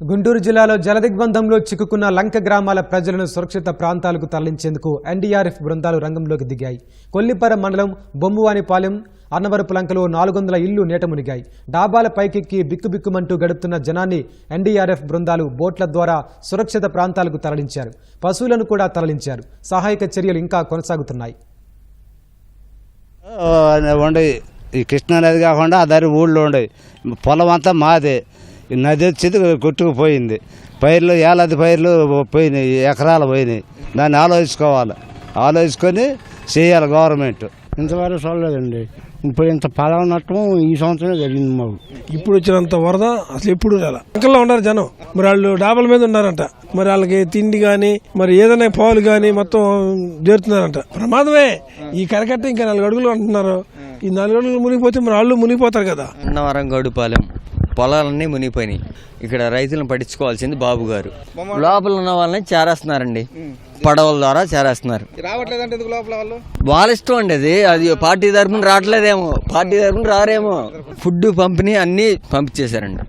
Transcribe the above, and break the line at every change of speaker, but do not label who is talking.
గుంటూరు జిల్లాలో జలదిగ్బంధంలో చిక్కుకున్న లంక గ్రామాల ప్రజలను సురక్షిత ప్రాంతాలకు తరలించేందుకు ఎన్డీఆర్ఎఫ్ బృందాలు రంగంలోకి దిగాయి. కొల్లిపర మండలం బొమ్మువానిపాలెం అన్నవరపు లంకలో నాలుగు వందల ఇళ్ళు నేట మునిగాయి. డాబాల పైకెక్కి బిక్కుబిక్కుమంటూ గడుపుతున్న జనాన్ని ఎన్డీఆర్ఎఫ్ బృందాలు బోట్ల ద్వారా సురక్షిత ప్రాంతాలకు తరలించారు. పశువులను కూడా తరలించారు. సహాయక చర్యలు ఇంకా కొనసాగుతున్నాయి.
ఈ కృష్ణానది కాకుండా ఆ దారి ఊళ్ళో ఉండే పొలం అంతా మాదే. నది వచ్చేది కొట్టుకుపోయింది పైర్లు ఏలాది పైర్లు పోయినాయి ఎకరాలు పోయినాయి. దాన్ని ఆలోచించుకోవాలి. ఆలోచించుకొని చేయాలి గవర్నమెంట్.
ఇంతవరకు చూడలేదండి. ఇప్పుడు ఇంత పొలం నష్టం ఈ సంవత్సరమే జరిగింది మాకు.
ఇప్పుడు వచ్చినంత వరద అసలు ఎప్పుడు రాల? అంకల్లో ఉన్నారు జనం. మరి వాళ్ళు డాబాల మీద ఉన్నారంట. మరి వాళ్ళకి తిండి గాని మరి ఏదైనా పాలు గాని మొత్తం చేరుతున్నారంట ప్రమాదమే. ఈ కరకట్ట ఇంకా నాలుగు అడుగులు అంటున్నారు. ఈ నాలుగు అడుగులు మునిగిపోతే మరి వాళ్ళు మునిగిపోతారు కదా.
అన్నవరం గడుపాలెం. పొలాలన్నీ మునిగిపోయినాయి. ఇక్కడ రైతులను పట్టించుకోవాల్సింది బాబు గారు. లోపల ఉన్న వాళ్ళని చేరేస్తున్నారండి. పడవల ద్వారా చేరేస్తున్నారు. వాళ్ళు? ఇష్టం అండి అది. అది పార్టీ తరపున రావట్లేదేమో. పార్టీ తరపున రారేమో. ఫుడ్ పంపిణీ అన్నీ పంపించేశారండి.